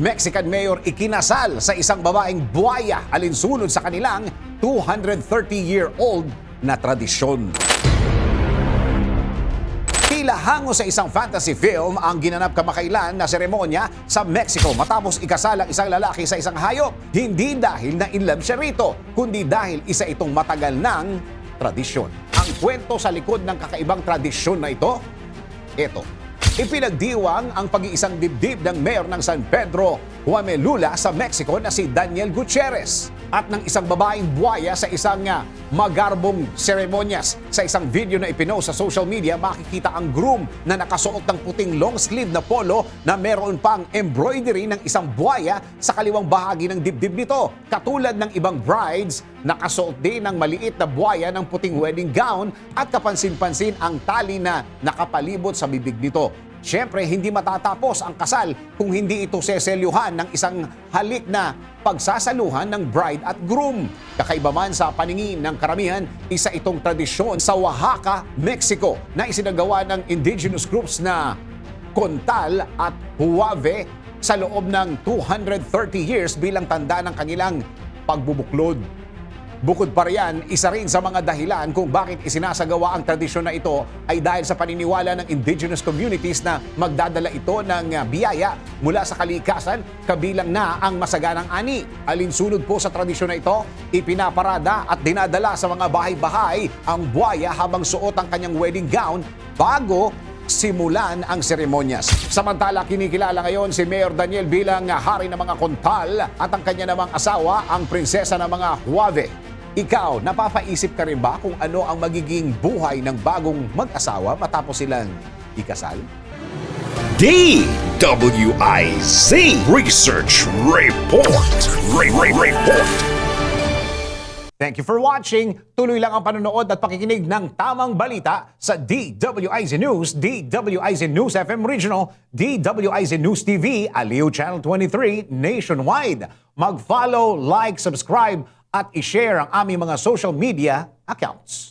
Mexican mayor ikinasal sa isang babaeng buwaya alinsunod sa kanilang 230-year-old na tradisyon. Tila hango sa isang fantasy film ang ginanap kamakailan na seremonya sa Mexico matapos ikasal ang isang lalaki sa isang hayop. Hindi dahil na in love siya rito, kundi dahil isa itong matagal ng tradisyon. Ang kwento sa likod ng kakaibang tradisyon na ito, ito. Ipinagdiwang ang pag-iisang dibdib ng mayor ng San Pedro, Huamelula sa Mexico na si Daniel Gutierrez at ng isang babaeng buwaya sa isang ah, magarbong seremonyas. Sa isang video na ipinost sa social media, makikita ang groom na nakasuot ng puting long sleeve na polo na meron pang embroidery ng isang buwaya sa kaliwang bahagi ng dibdib nito. Katulad ng ibang brides, nakasuot din ng maliit na buwaya ng puting wedding gown at kapansin-pansin ang tali na nakapalibot sa bibig nito. Siyempre, hindi matatapos ang kasal kung hindi ito seselyuhan ng isang halik na pagsasaluhan ng bride at groom. Kakaiba man sa paningin ng karamihan, isa itong tradisyon sa Oaxaca, Mexico na isinagawa ng indigenous groups na Kontal at Huave sa loob ng 230 years bilang tanda ng kanilang pagbubuklod. Bukod pa riyan, isa rin sa mga dahilan kung bakit isinasagawa ang tradisyon na ito ay dahil sa paniniwala ng indigenous communities na magdadala ito ng uh, biyaya mula sa kalikasan kabilang na ang masaganang ani. Alinsunod po sa tradisyon na ito, ipinaparada at dinadala sa mga bahay-bahay ang buhaya habang suot ang kanyang wedding gown bago simulan ang seremonyas. Samantala, kinikilala ngayon si Mayor Daniel bilang hari ng mga kontal at ang kanya namang asawa, ang prinsesa ng mga Huave. Ikaw, napapaisip ka rin ba kung ano ang magiging buhay ng bagong mag-asawa matapos silang ikasal? DWIZ Research Report. Re- Re- Report. Thank you for watching. Tuloy lang ang panonood at pakikinig ng tamang balita sa DWIZ News, DWIZ News FM Regional, DWIZ News TV, Aliw Channel 23, nationwide. Mag-follow, like, subscribe, at i-share ang aming mga social media accounts.